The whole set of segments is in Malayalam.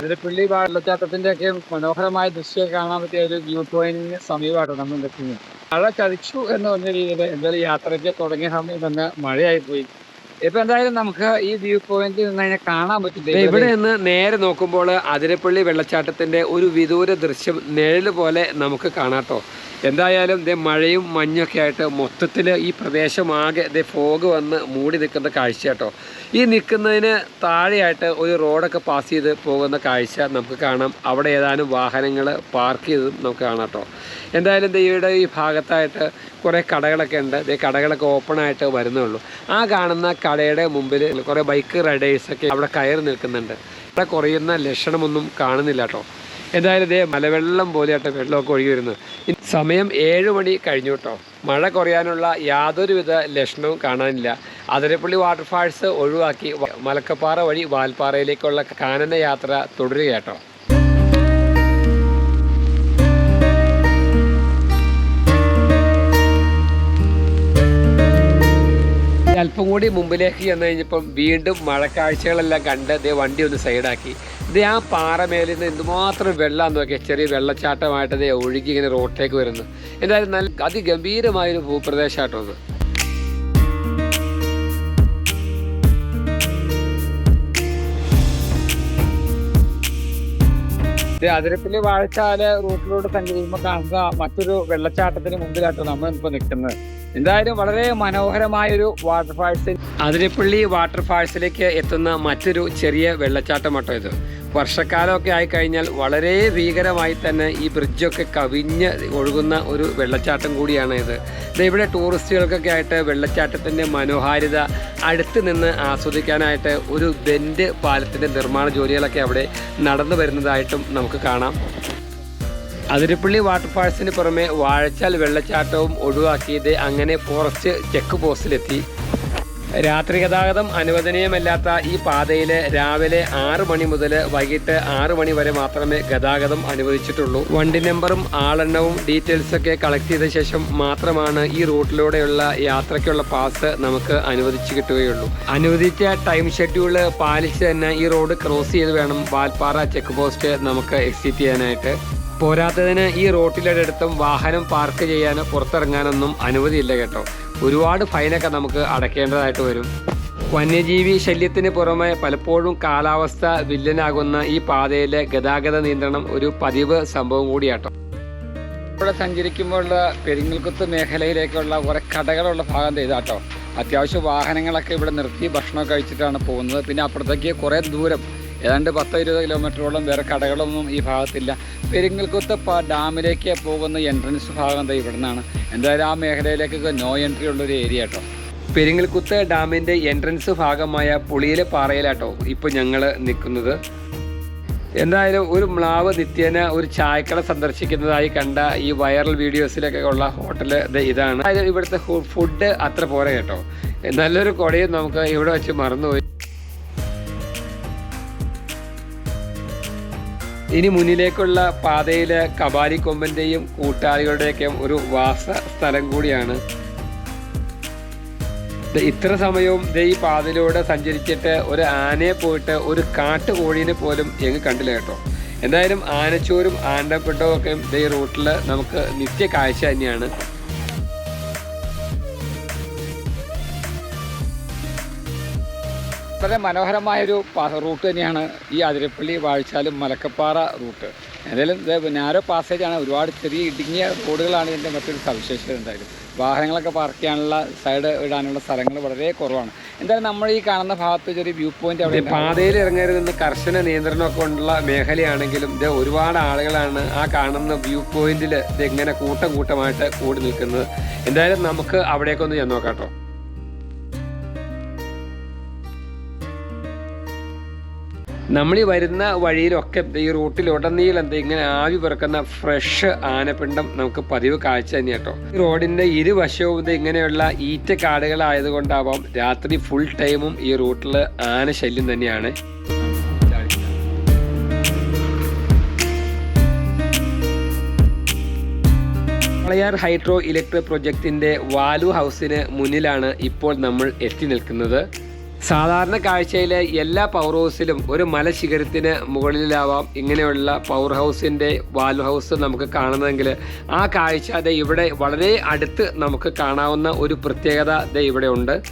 അതിരപ്പള്ളി വെള്ളച്ചാട്ടത്തിന്റെ ഒക്കെ മനോഹരമായ ദൃശ്യം കാണാൻ പറ്റിയ ഒരു വ്യൂ പോയിന്റിന് സമീപമായിട്ട് നമ്മൾ നിൽക്കുന്നത് മഴ ചതിച്ചു എന്ന് പറഞ്ഞ രീതിയിൽ എന്തായാലും യാത്രയ്ക്ക് തുടങ്ങിയ സമയം തന്നെ മഴയായി പോയി ഇപ്പൊ എന്തായാലും നമുക്ക് ഈ വ്യൂ പോയിന്റിൽ നിന്ന് അതിനെ കാണാൻ പറ്റില്ല ഇവിടെ നിന്ന് നേരെ നോക്കുമ്പോൾ അതിരപ്പള്ളി വെള്ളച്ചാട്ടത്തിന്റെ ഒരു വിദൂര ദൃശ്യം നിഴൽ പോലെ നമുക്ക് കാണാട്ടോ എന്തായാലും ഇതേ മഴയും മഞ്ഞൊക്കെ ആയിട്ട് മൊത്തത്തിൽ ഈ പ്രദേശമാകെ ഇതേ ഫോഗ് വന്ന് മൂടി നിൽക്കുന്ന കാഴ്ച കേട്ടോ. ഈ നിൽക്കുന്നതിന് താഴെയായിട്ട് ഒരു റോഡൊക്കെ പാസ് ചെയ്ത് പോകുന്ന കാഴ്ച നമുക്ക് കാണാം. അവിടെ ഏതാനും വാഹനങ്ങൾ പാർക്ക് ചെയ്തതും നമുക്ക് കാണാം കേട്ടോ. എന്തായാലും ദൈവയുടെ ഈ ഭാഗത്തായിട്ട് കുറേ കടകളൊക്കെ ഉണ്ട്. ഇതേ കടകളൊക്കെ ഓപ്പണായിട്ട് വരുന്നേ ഉള്ളൂ ആ കാണുന്ന കടയുടെ മുമ്പിൽ കുറേ ബൈക്ക് റൈഡേഴ്സൊക്കെ അവിടെ കയറി നിൽക്കുന്നുണ്ട്. ഇവിടെ കുറയുന്ന ലക്ഷണമൊന്നും കാണുന്നില്ല കേട്ടോ. എന്തായാലും ഇതേ മലവെള്ളം പോലെയായിട്ട് വെള്ളമൊക്കെ ഒഴുകി വരുന്നത്. സമയം ഏഴ് മണി കഴിഞ്ഞു കേട്ടോ. മഴ കുറയാനുള്ള യാതൊരുവിധ ലക്ഷണവും കാണാനില്ല. അതിരപ്പള്ളി വാട്ടർഫാൾസ് ഒഴിവാക്കി മലക്കപ്പാറ വഴി വാൽപ്പാറയിലേക്കുള്ള കാനന യാത്ര തുടരുക കേട്ടോ. അല്പം കൂടി മുമ്പിലേക്ക് ചെന്ന് കഴിഞ്ഞപ്പം വീണ്ടും മഴക്കാഴ്ചകളെല്ലാം കണ്ട് ദേ വണ്ടി ഒന്ന് സൈഡാക്കി. ഇത് ആ പാറമേലിൽ നിന്ന് എന്തുമാത്രം വെള്ളം നോക്കിയാൽ ചെറിയ വെള്ളച്ചാട്ടമായിട്ട് ദേ ഒഴുകി ഇങ്ങനെ റോട്ടിലേക്ക് വരുന്നു. എന്തായാലും നല്ല അതിഗംഭീരമായൊരു ഭൂപ്രദേശമായിട്ടോ അത്. ഇത് അതിരപ്പള്ളി വാഴച്ചാൽ റൂട്ടിലൂടെ സഞ്ചരിക്കുമ്പോൾ കാണുന്ന മറ്റൊരു വെള്ളച്ചാട്ടത്തിന് മുമ്പിലായിട്ട് നമ്മൾ ഇപ്പോൾ നിൽക്കുന്നത് എന്തായാലും വളരെ മനോഹരമായൊരു വാട്ടർഫാൾസ് അതിരപ്പള്ളി വാട്ടർഫാൾസിലേക്ക് എത്തുന്ന മറ്റൊരു ചെറിയ വെള്ളച്ചാട്ടം മട്ടോ ഇത്. വർഷക്കാലമൊക്കെ ആയിക്കഴിഞ്ഞാൽ വളരെ ഭീകരമായി തന്നെ ഈ ബ്രിഡ്ജൊക്കെ കവിഞ്ഞ് ഒഴുകുന്ന ഒരു വെള്ളച്ചാട്ടം കൂടിയാണ് ഇത്. ഇവിടെ ടൂറിസ്റ്റുകൾക്കൊക്കെ ആയിട്ട് വെള്ളച്ചാട്ടത്തിന്റെ മനോഹാരിത അടുത്ത് നിന്ന് ആസ്വദിക്കാനായിട്ട് ഒരു ബെൻഡ് പാലത്തിന്റെ നിർമ്മാണ ജോലികളൊക്കെ അവിടെ നടന്നു വരുന്നതായിട്ടും നമുക്ക് കാണാം. അതിരപ്പള്ളി വാട്ടർഫാൾസിന് പുറമെ വാഴച്ചാൽ വെള്ളച്ചാട്ടവും ഒഴിവാക്കിയത് അങ്ങനെ ഫോറസ്റ്റ് ചെക്ക് പോസ്റ്റിലെത്തി. രാത്രി ഗതാഗതം അനുവദനീയമല്ലാത്ത ഈ പാതയിൽ രാവിലെ ആറ് മണി മുതൽ വൈകിട്ട് ആറ് മണി വരെ മാത്രമേ ഗതാഗതം അനുവദിച്ചിട്ടുള്ളൂ. വണ്ടി നമ്പറും ആളെണ്ണവും ഡീറ്റെയിൽസ് ഒക്കെ കളക്ട് ചെയ്ത ശേഷം മാത്രമാണ് ഈ റൂട്ടിലൂടെയുള്ള യാത്രയ്ക്കുള്ള പാസ് നമുക്ക് അനുവദിച്ചു കിട്ടുകയുള്ളൂ. അനുവദിച്ച ടൈം ഷെഡ്യൂൾ പാലിച്ച് തന്നെ ഈ റോഡ് ക്രോസ് ചെയ്ത് വേണം വാൽപ്പാറ ചെക്ക് പോസ്റ്റ് നമുക്ക് എക്സിറ്റ് ചെയ്യാനായിട്ട്. പോരാത്തതിന് ഈ റോട്ടിലടുത്തും വാഹനം പാർക്ക് ചെയ്യാനോ പുറത്തിറങ്ങാനൊന്നും അനുമതിയില്ല കേട്ടോ. ഒരുപാട് ഫൈനൊക്കെ നമുക്ക് അടയ്ക്കേണ്ടതായിട്ട് വരും. വന്യജീവി ശല്യത്തിന് പുറമെ പലപ്പോഴും കാലാവസ്ഥ വില്ലനാകുന്ന ഈ പാതയിലെ ഗതാഗത നിയന്ത്രണം ഒരു പതിവ് സംഭവം കൂടിയാട്ടോ. ഇവിടെ സഞ്ചരിക്കുമ്പോഴുള്ള പെരിങ്ങൽക്കുത്ത് മേഖലയിലേക്കുള്ള കുറെ കടകളുള്ള ഭാഗം ചെയ്താട്ടോ അത്യാവശ്യം വാഹനങ്ങളൊക്കെ ഇവിടെ നിർത്തി ഭക്ഷണം കഴിച്ചിട്ടാണ് പോകുന്നത്. പിന്നെ അപ്പുറത്തേക്ക് കുറേ ദൂരം ഏതാണ്ട് പത്തോ ഇരുപത് കിലോമീറ്ററോളം വേറെ കടകളൊന്നും ഈ ഭാഗത്തില്ല. പെരിങ്ങൽക്കുത്ത് ഡാമിലേക്ക് പോകുന്ന എൻട്രൻസ് ഭാഗം ദേ ഇവിടെ നിന്നാണ് എന്തായാലും ആ മേഖലയിലേക്കൊക്കെ നോ എൻട്രി ഉള്ളൊരു ഏരിയ കേട്ടോ. പെരിങ്ങൽക്കുത്ത് ഡാമിന്റെ എൻട്രൻസ് ഭാഗമായ പുളിയിലെ പാറയിലാട്ടോ ഇപ്പോൾ ഞങ്ങൾ നിൽക്കുന്നത് എന്തായാലും ഒരു മ്ലാവ് നിത്യേന ഒരു ചായക്കട സന്ദർശിക്കുന്നതായി കണ്ട ഈ വൈറൽ വീഡിയോസിലൊക്കെ ഉള്ള ഹോട്ടൽ ഇതാണ്. അതായത് ഇവിടുത്തെ ഫുഡ് അത്ര പോരാ കേട്ടോ. നല്ലൊരു കുടയും നമുക്ക് ഇവിടെ വെച്ച് മറന്നുപോയി. ഇനി മുന്നിലേക്കുള്ള പാതയിൽ കബാലിക്കൊമ്പന്റെയും കൂട്ടാളികളുടെയൊക്കെ ഒരു വാസ സ്ഥലം കൂടിയാണ്. ഇത്ര സമയവും ദേ ഈ പാതയിലൂടെ സഞ്ചരിച്ചിട്ട് ഒരു ആനയെ പോയിട്ട് ഒരു കാട്ടുകോഴീനെ പോലും എങ്ങ് കണ്ടില്ല കേട്ടോ. എന്തായാലും ആനച്ചോരും ആണ്ടപ്പെട്ടവും ഒക്കെ ഈ റൂട്ടിൽ നമുക്ക് നിത്യ കാഴ്ച തന്നെയാണ്. വളരെ മനോഹരമായൊരു റൂട്ട് തന്നെയാണ് ഈ അതിരപ്പള്ളി വാഴച്ചാലും മലക്കപ്പാറ റൂട്ട്. എന്തായാലും ഇത് നാരോ പാസേജാണ് ഒരുപാട് ചെറിയ ഇടുങ്ങിയ റോഡുകളാണ് ഇതിന്റെ മറ്റൊരു സവിശേഷത എന്തായാലും. വാഹനങ്ങളൊക്കെ പാർക്ക് ചെയ്യാനുള്ള സൈഡ് ഇടാനുള്ള സ്ഥലങ്ങൾ വളരെ കുറവാണ്. എന്തായാലും നമ്മൾ ഈ കാണുന്ന ഭാഗത്ത് ചെറിയ വ്യൂ പോയിന്റ് അവിടെ പാതയിൽ ഇറങ്ങരുതെന്ന് കർശന നിയന്ത്രണമൊക്കെ ഉള്ള മേഖലയാണെങ്കിലും ഇത് ഒരുപാട് ആളുകളാണ് ആ കാണുന്ന വ്യൂ പോയിന്റിൽ ഇത് എങ്ങനെ കൂട്ടം കൂട്ടമായിട്ട് കൂടി നിൽക്കുന്നത്. എന്തായാലും നമുക്ക് അവിടേക്കൊന്ന് ചെന്ന് നമ്മൾ ഈ വരുന്ന വഴിയിലൊക്കെ ഈ റൂട്ടിലുടനീളം ഇങ്ങനെ ആവി പറക്കുന്ന ഫ്രഷ് ആനപ്പിണ്ടം നമുക്ക് പതിവ് കാഴ്ച തന്നെ കേട്ടോ. റോഡിന്റെ ഇരുവശവും ഇങ്ങനെയുള്ള ഈറ്റ കാടുകളായതുകൊണ്ടാവാം രാത്രി ഫുൾ ടൈമും ഈ റൂട്ടിൽ ആന ശല്യം തന്നെയാണ്. വളയാർ ഹൈഡ്രോ ഇലക്ട്രിക് പ്രൊജക്ടിന്റെ വാലു ഹൗസിന് മുന്നിലാണ് ഇപ്പോൾ നമ്മൾ എത്തി നിൽക്കുന്നത്. സാധാരണ കാഴ്ചയിലെ എല്ലാ പവർ ഹൗസിലും ഒരു മലശിഖരത്തിന് മുകളിലാവാം ഇങ്ങനെയുള്ള പവർ ഹൗസിന്റെ വാൽ ഹൗസ് നമുക്ക് കാണുന്നതെങ്കിൽ ആ കാഴ്ച അത് ഇവിടെ വളരെ അടുത്ത് നമുക്ക് കാണാവുന്ന ഒരു പ്രത്യേകത ഇവിടെ ഉണ്ട്.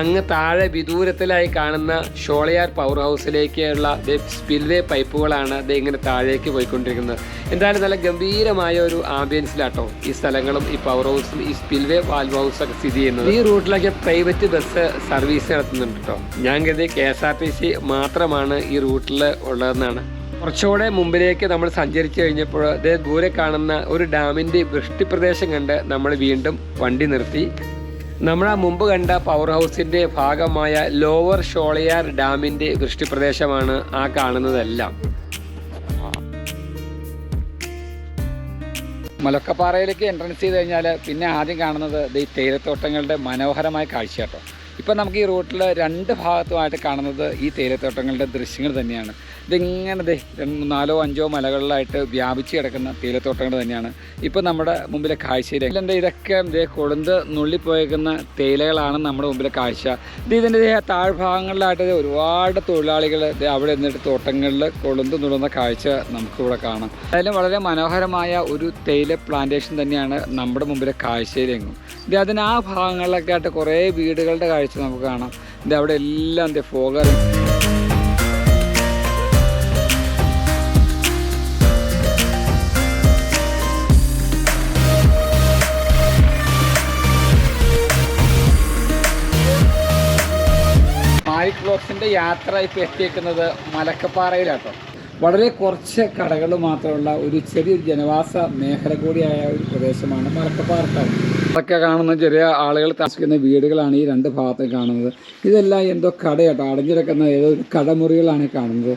അങ്ങ് താഴെ വിദൂരത്തിലായി കാണുന്ന ഷോളയാർ പവർ ഹൗസിലേക്കുള്ള സ്പിൽവേ പൈപ്പുകളാണ് ഇത് ഇങ്ങനെ താഴേക്ക് പോയിക്കൊണ്ടിരിക്കുന്നത്. എന്തായാലും നല്ല ഗംഭീരമായ ഒരു ആംബിയൻസിലാട്ടോ ഈ സ്ഥലങ്ങളും ഈ പവർ ഹൗസും ഈ സ്പിൽവേ വാൽവ് ഹൗസ് ഒക്കെ സ്ഥിതി ചെയ്യുന്നത്. ഈ റൂട്ടിലൊക്കെ പ്രൈവറ്റ് ബസ് സർവീസ് നടത്തുന്നുണ്ട് കേട്ടോ ഞാൻ കരുതി K S R T C മാത്രമാണ് ഈ റൂട്ടിൽ ഉള്ളതെന്നാണ്. കുറച്ചുകൂടെ മുമ്പിലേക്ക് നമ്മൾ സഞ്ചരിച്ചു കഴിഞ്ഞപ്പോൾ അതേ ദൂരെ കാണുന്ന ഒരു ഡാമിന്റെ വൃഷ്ടിപ്രദേശം കണ്ട് നമ്മൾ വീണ്ടും വണ്ടി നിർത്തി. നമ്മൾ ആ മുമ്പ് കണ്ട പവർ ഹൗസിന്റെ ഭാഗമായ ലോവർ ഷോളയാർ ഡാമിന്റെ വൃഷ്ടിപ്രദേശമാണ് ആ കാണുന്നതെല്ലാം. മലക്കപ്പാറയിലേക്ക് എൻട്രൻസ് ചെയ്ത് കഴിഞ്ഞാൽ പിന്നെ ആദ്യം കാണുന്നത് ഈ തേയിലത്തോട്ടങ്ങളുടെ മനോഹരമായ കാഴ്ച കേട്ടോ ഇപ്പം നമുക്ക് ഈ റൂട്ടിൽ രണ്ട് ഭാഗത്തുമായിട്ട് കാണുന്നത് ഈ തേയിലത്തോട്ടങ്ങളുടെ ദൃശ്യങ്ങൾ തന്നെയാണ്. ഇതിങ്ങനെ ദേ നാലോ അഞ്ചോ മലകളിലായിട്ട് വ്യാപിച്ച് കിടക്കുന്ന തേയിലത്തോട്ടങ്ങൾ തന്നെയാണ്. ഇപ്പം നമ്മുടെ മുമ്പിലെ കാഴ്ചയിൽ എന്താ ഇതൊക്കെ ഇതേ കൊളുന്ത് നുള്ളിപ്പോയേക്കുന്ന തേയിലകളാണ് നമ്മുടെ മുമ്പിലെ കാഴ്ച. ഇത് ഇതിന്റെ താഴ്ഭാഗങ്ങളിലായിട്ട് ഒരുപാട് തൊഴിലാളികൾ അവിടെ നിന്നിട്ട് തോട്ടങ്ങളിൽ കൊളുന്ത് നുള്ളുന്ന കാഴ്ച നമുക്കിവിടെ കാണാം. അതായാലും വളരെ മനോഹരമായ ഒരു തേയില പ്ലാന്റേഷൻ തന്നെയാണ് നമ്മുടെ മുമ്പിലെ കാഴ്ചയിലെങ്ങും. ഇത് അതിന് ആ ഭാഗങ്ങളിലൊക്കെ ആയിട്ട് കുറേ വീടുകളുടെ കാഴ്ച നമുക്ക് കാണാം. ഇത് അവിടെ എല്ലാം ദേ ഫോഗർ ബ്ലോക്സിന്റെ യാത്ര ഇപ്പോൾ എത്തിയേക്കുന്നത് മലക്കപ്പാറയിലാട്ടോ. വളരെ കുറച്ച് കടകൾ മാത്രമുള്ള ഒരു ചെറിയൊരു ജനവാസ മേഖല കൂടിയായ ഒരു പ്രദേശമാണ് മലക്കപ്പാറ ടൗൺ. അതൊക്കെ കാണുന്ന ചെറിയ ആളുകൾ താമസിക്കുന്ന വീടുകളാണ് ഈ രണ്ട് ഭാഗത്തും കാണുന്നത്. ഇതെല്ലാം എന്തോ കടയാട്ടോ? അടഞ്ഞിടക്കുന്ന ഏതോ കടമുറികളാണ് കാണുന്നത്.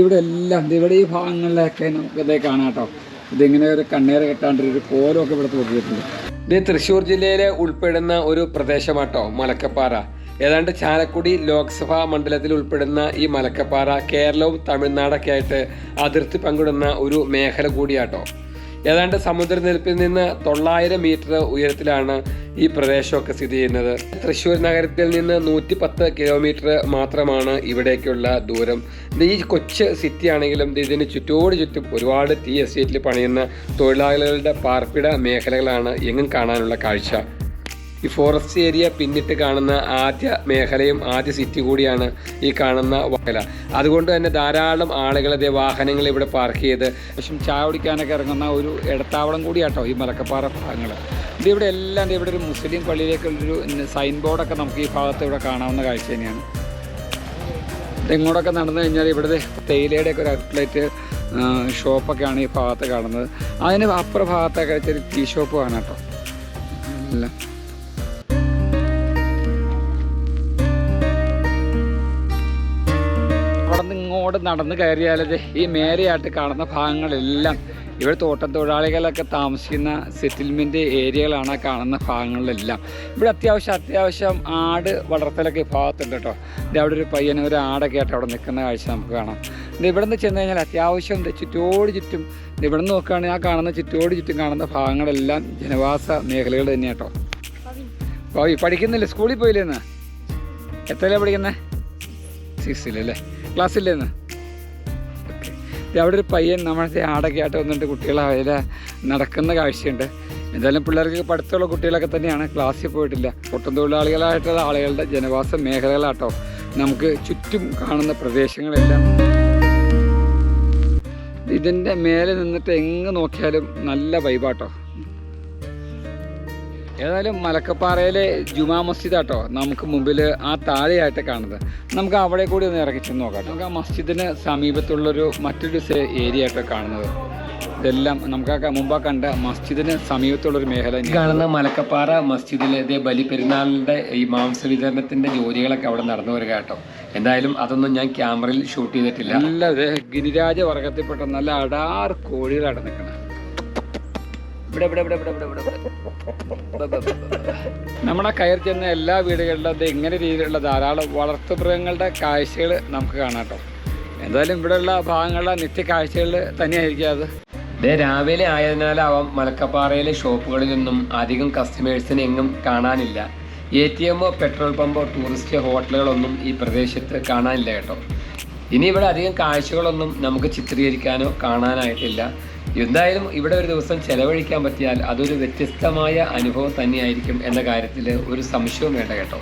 ഇവിടെ എല്ലാം ഇവിടെ ഈ ഭാഗങ്ങളിലൊക്കെ നമുക്കിതേ കാണാം കേട്ടോ ഇതിങ്ങനെ ഒരു കണ്ണേറ് കെട്ടാണ്ട് ഒരു കോലമൊക്കെ ഇവിടെ തൂക്കിയിട്ടുണ്ട്. ഇത് തൃശ്ശൂർ ജില്ലയിലെ ഉൾപ്പെടുന്ന ഒരു പ്രദേശമാട്ടോ മലക്കപ്പാറ. ഏതാണ്ട് ചാലക്കുടി ലോക്സഭാ മണ്ഡലത്തിൽ ഉൾപ്പെടുന്ന ഈ മലക്കപ്പാറ കേരളവും തമിഴ്നാടൊക്കെ ആയിട്ട് അതിർത്തി പങ്കിടുന്ന ഒരു മേഖല കൂടിയാട്ടോ. ഏതാണ്ട് സമുദ്രനിരപ്പിൽ നിന്ന് തൊള്ളായിരം മീറ്റർ ഉയരത്തിലാണ് ഈ പ്രദേശമൊക്കെ സ്ഥിതി ചെയ്യുന്നത്. തൃശ്ശൂർ നഗരത്തിൽ നിന്ന് നൂറ്റി പത്ത് കിലോമീറ്റർ മാത്രമാണ് ഇവിടേക്കുള്ള ദൂരം. ഈ കൊച്ച് സിറ്റി ആണെങ്കിലും ഇത് ഇതിന് ചുറ്റോട് ചുറ്റും ഒരുപാട് ടീ എസ്റ്റേറ്റിൽ പണിയുന്ന തൊഴിലാളികളുടെ പാർപ്പിട മേഖലകളാണ് എങ്ങും കാണാനുള്ള കാഴ്ച. ഈ ഫോറസ്റ്റ് ഏരിയ പിന്നിട്ട് കാണുന്ന ആദ്യ മേഖലയും ആദ്യ സിറ്റി കൂടിയാണ് ഈ കാണുന്ന വയല. അതുകൊണ്ട് തന്നെ ധാരാളം ആളുകൾ അതേ വാഹനങ്ങൾ ഇവിടെ പാർക്ക് ചെയ്ത് പക്ഷേ ചായ കുടിക്കാനൊക്കെ ഇറങ്ങുന്ന ഒരു ഇടത്താവളം കൂടിയാട്ടോ ഈ മലക്കപ്പാറ ഭാഗങ്ങൾ. ഇത് ഇവിടെ എല്ലാം ഇവിടെ ഒരു മുസ്ലിം പള്ളിയിലേക്കുള്ളൊരു സൈൻ ബോർഡൊക്കെ നമുക്ക് ഈ ഭാഗത്ത് ഇവിടെ കാണാവുന്ന കാഴ്ച തന്നെയാണ്. ഇങ്ങോട്ടൊക്കെ നടന്നു കഴിഞ്ഞാൽ ഇവിടുത്തെ തേയിലയുടെയൊക്കെ ഒരു ഔട്ട്ലെറ്റ് ഷോപ്പൊക്കെയാണ് ഈ ഭാഗത്ത് കാണുന്നത്. അതിന് അപ്പുറ ഭാഗത്തൊക്കെ ചെറിയ ടീ ഷോപ്പ് കാണാം കേട്ടോ. എല്ലാം നടന്ന് കയറിയാലത് ഈ മേലെയായിട്ട് കാണുന്ന ഭാഗങ്ങളെല്ലാം ഇവിടെ തോട്ടം തൊഴിലാളികളൊക്കെ താമസിക്കുന്ന സെറ്റിൽമെന്റ് ഏരിയകളാണ് കാണുന്ന ഭാഗങ്ങളിലെല്ലാം. ഇവിടെ അത്യാവശ്യം അത്യാവശ്യം ആട് വളർത്തലൊക്കെ ഭാഗത്തുണ്ട് കേട്ടോ. ഇത് അവിടെ ഒരു പയ്യന ഒരു ആടൊക്കെ ആയിട്ട് അവിടെ നിൽക്കുന്ന കാഴ്ച നമുക്ക് കാണാം. ഇത് ഇവിടെ നിന്ന് ചെന്ന് കഴിഞ്ഞാൽ അത്യാവശ്യം ചുറ്റോട് ചുറ്റും ഇവിടെ നിന്ന് നോക്കുകയാണെങ്കിൽ ആ കാണുന്ന ചുറ്റോട് ചുറ്റും കാണുന്ന ഭാഗങ്ങളെല്ലാം ജനവാസ മേഖലകൾ തന്നെയാണ് കേട്ടോ. ഭാവി പഠിക്കുന്നില്ലേ? സ്കൂളിൽ പോയില്ലേന്ന്? എത്രയിലാണ് പഠിക്കുന്നത് സിക്സിലല്ലേ ക്ലാസ്സില്ലേന്ന് അവിടെ ഒരു പയ്യൻ നമ്മളെ ആടൊക്കെ ആയിട്ട് വന്നിട്ട് കുട്ടികളെ അതിൽ നടക്കുന്ന കാഴ്ചയുണ്ട്. എന്തായാലും പിള്ളേർക്ക് പഠിത്തമുള്ള കുട്ടികളൊക്കെ തന്നെയാണ്. ക്ലാസ്സിൽ പോയിട്ടില്ല. പൊട്ടം തൊഴിലാളികളായിട്ടുള്ള ആളുകളുടെ ജനവാസ മേഖലകളാട്ടോ. നമുക്ക് ചുറ്റും കാണുന്ന പ്രദേശങ്ങളെല്ലാം. ഇതിന്റെ മേലെ നിന്നിട്ട് എങ്ങ് നോക്കിയാലും നല്ല വൈബാട്ടോ ഏതായാലും മലക്കപ്പാറയിലെ ജുമാ മസ്ജിദ് ആട്ടോ നമുക്ക് മുമ്പിൽ ആ താഴെയായിട്ട് കാണുന്നത്. നമുക്ക് അവിടെ കൂടി ഒന്ന് ഇറങ്ങി ചെന്ന് നോക്കാം. നമുക്ക് ആ മസ്ജിദിന് സമീപത്തുള്ളൊരു മറ്റൊരു ഏരിയ ആയിട്ട് കാണുന്നത്. ഇതെല്ലാം നമുക്ക് മുമ്പാ കണ്ട മസ്ജിദിന് സമീപത്തുള്ളൊരു മേഖല കാണുന്ന മലക്കപ്പാറ മസ്ജിദിലെ ഇതേ ബലി പെരുന്നാളിന്റെ ഈ മാംസ വിതരണത്തിന്റെ ജോലികളൊക്കെ അവിടെ നടന്നു വരിക കേട്ടോ എന്തായാലും അതൊന്നും ഞാൻ ക്യാമറയിൽ ഷൂട്ട് ചെയ്തിട്ടില്ല. നല്ല ഗിരിരാജ വർഗത്തിൽപ്പെട്ട നല്ല അടാർ കോഴികളാണ് നിൽക്കുന്നത് ഇവിടെ ഇവിടെ ഇവിടെ ഇവിടെ ഇവിടെ ഇവിടെ. ഇവിടെ ഇവിടെ, ഇവിടെ, ഇവിടെ. നമ്മുടെ കയറി ചെന്ന എല്ലാ വീടുകളിലും അത് ഇങ്ങനെ രീതിയിലുള്ള ധാരാളം വളർത്തുമൃഗങ്ങളുടെ കാഴ്ചകൾ നമുക്ക് കാണാം കേട്ടോ. എന്തായാലും ഇവിടെയുള്ള ഭാഗങ്ങളിലെ നിത്യ കാഴ്ചകൾ തന്നെയായിരിക്കും അത്. ഇതേ രാവിലെ ആയതിനാലാവാം മലക്കപ്പാറയിലെ ഷോപ്പുകളിൽ നിന്നും അധികം കസ്റ്റമേഴ്സിനെ എങ്ങും കാണാനില്ല. എ ടി എമ്മോ പെട്രോൾ പമ്പോ ടൂറിസ്റ്റ് ഹോട്ടലുകളൊന്നും ഈ പ്രദേശത്ത് കാണാനില്ല കേട്ടോ. ഇനി ഇവിടെ അധികം കാഴ്ചകളൊന്നും നമുക്ക് ചിത്രീകരിക്കാനോ കാണാനായിട്ടില്ല. എന്തായാലും ഇവിടെ ഒരു ദിവസം ചെലവഴിക്കാൻ പറ്റിയാൽ അതൊരു വ്യത്യസ്തമായ അനുഭവം തന്നെയായിരിക്കും എന്ന കാര്യത്തിൽ ഒരു സംശയവും വേണ്ട കേട്ടോ.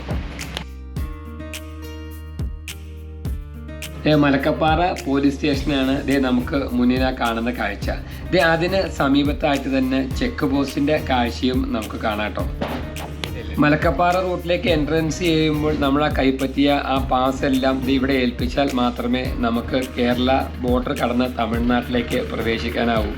മലക്കപ്പാറ പോലീസ് സ്റ്റേഷനാണ് ദേ നമുക്ക് മുന്നിൽ കാണുന്ന കാഴ്ച. ദേ അതിന് സമീപത്തായിട്ട് തന്നെ ചെക്ക് പോസ്റ്റിന്റെ കാഴ്ചയും നമുക്ക് കാണാം കേട്ടോ. മലക്കപ്പാറ റൂട്ടിലേക്ക് എൻട്രൻസ് ചെയ്യുമ്പോൾ നമ്മൾ ആ കൈപ്പറ്റിയ ആ പാസ് എല്ലാം ഇവിടെ ഏൽപ്പിച്ചാൽ മാത്രമേ നമുക്ക് കേരള ബോർഡർ കടന്ന് തമിഴ്നാട്ടിലേക്ക് പ്രവേശിക്കാനാവൂ.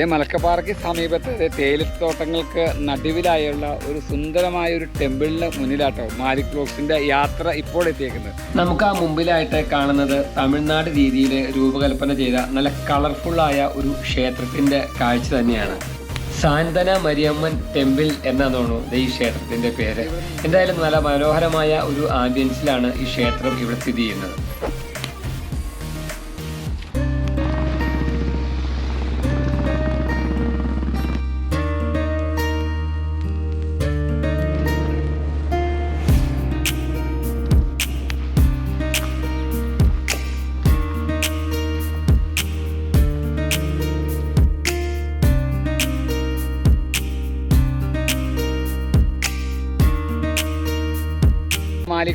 ഇതേ മലക്കപ്പാറയ്ക്ക് സമീപത്ത് തേയിലത്തോട്ടങ്ങൾക്ക് നടുവിലായുള്ള ഒരു സുന്ദരമായ ഒരു ടെമ്പിളിന് മുന്നിലാട്ടോ മാലിക് ബ്ലോക്സിന്റെ യാത്ര ഇപ്പോൾ എത്തിയേക്കുന്നത്. നമുക്ക് ആ മുമ്പിലായിട്ട് കാണുന്നത് തമിഴ്നാട് രീതിയിൽ രൂപകൽപ്പന ചെയ്ത നല്ല കളർഫുള്ളായ ഒരു ക്ഷേത്രത്തിന്റെ കാഴ്ച തന്നെയാണ്. സാന്തന മരിയമ്മൻ ടെമ്പിൾ എന്നാണ് തോന്നുന്നു ഈ ക്ഷേത്രത്തിന്റെ പേര്. എന്തായാലും നല്ല മനോഹരമായ ഒരു ആംബിയൻസിലാണ് ഈ ക്ഷേത്രം ഇവിടെ സ്ഥിതി ചെയ്യുന്നത്.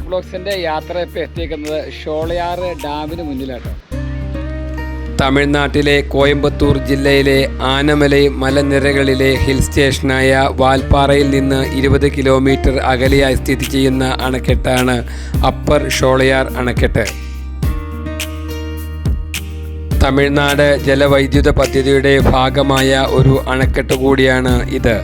ബ്ലോക്സിന്റെ യാത്ര ഇപ്പോൾ എത്തിയേക്കുന്നത് ഷോളയാറ് ഡാമിന് മുന്നിലാട്ടോ. തമിഴ്നാട്ടിലെ കോയമ്പത്തൂർ ജില്ലയിലെ ആനമലൈ മലനിരകളിലെ ഹിൽ സ്റ്റേഷനായ വാൽപ്പാറയിൽ നിന്ന് ഇരുപത് കിലോമീറ്റർ അകലെയായി സ്ഥിതി ചെയ്യുന്ന അണക്കെട്ടാണ് അപ്പർ ഷോളയാർ അണക്കെട്ട്. തമിഴ്നാട് ജലവൈദ്യുത പദ്ധതിയുടെ ഭാഗമായ ഒരു അണക്കെട്ട് കൂടിയാണ് ഇത്.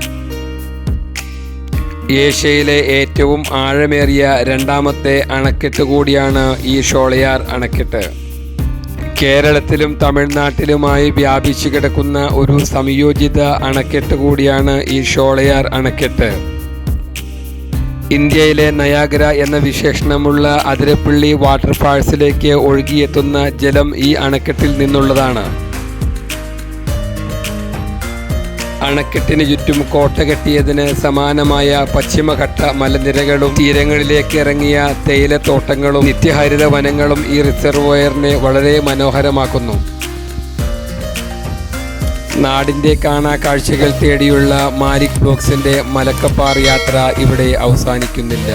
ഏഷ്യയിലെ ഏറ്റവും ആഴമേറിയ രണ്ടാമത്തെ അണക്കെട്ട് കൂടിയാണ് ഈ ഷോളയാർ അണക്കെട്ട്. കേരളത്തിലും തമിഴ്നാട്ടിലുമായി വ്യാപിച്ചു കിടക്കുന്ന ഒരു സംയോജിത അണക്കെട്ട് കൂടിയാണ് ഈ ഷോളയാർ അണക്കെട്ട്. ഇന്ത്യയിലെ നയാഗ്ര എന്ന വിശേഷണമുള്ള അതിരപ്പള്ളി വാട്ടർഫാൾസിലേക്ക് ഒഴുകിയെത്തുന്ന ജലം ഈ അണക്കെട്ടിൽ നിന്നുള്ളതാണ്. അണക്കെട്ടിന് ചുറ്റും കോട്ട കെട്ടിയതിന് സമാനമായ പശ്ചിമഘട്ട മലനിരകളും തീരങ്ങളിലേക്ക് ഇറങ്ങിയ തേയിലത്തോട്ടങ്ങളും നിത്യഹരിത വനങ്ങളും ഈ റിസർവോയറിനെ വളരെ മനോഹരമാക്കുന്നു. നാടിന്റെ കാണാ കാഴ്ചകൾ തേടിയുള്ള മാലിക് ബ്ലോക്സിന്റെ മലക്കപ്പാർ യാത്ര ഇവിടെ അവസാനിക്കുന്നില്ല.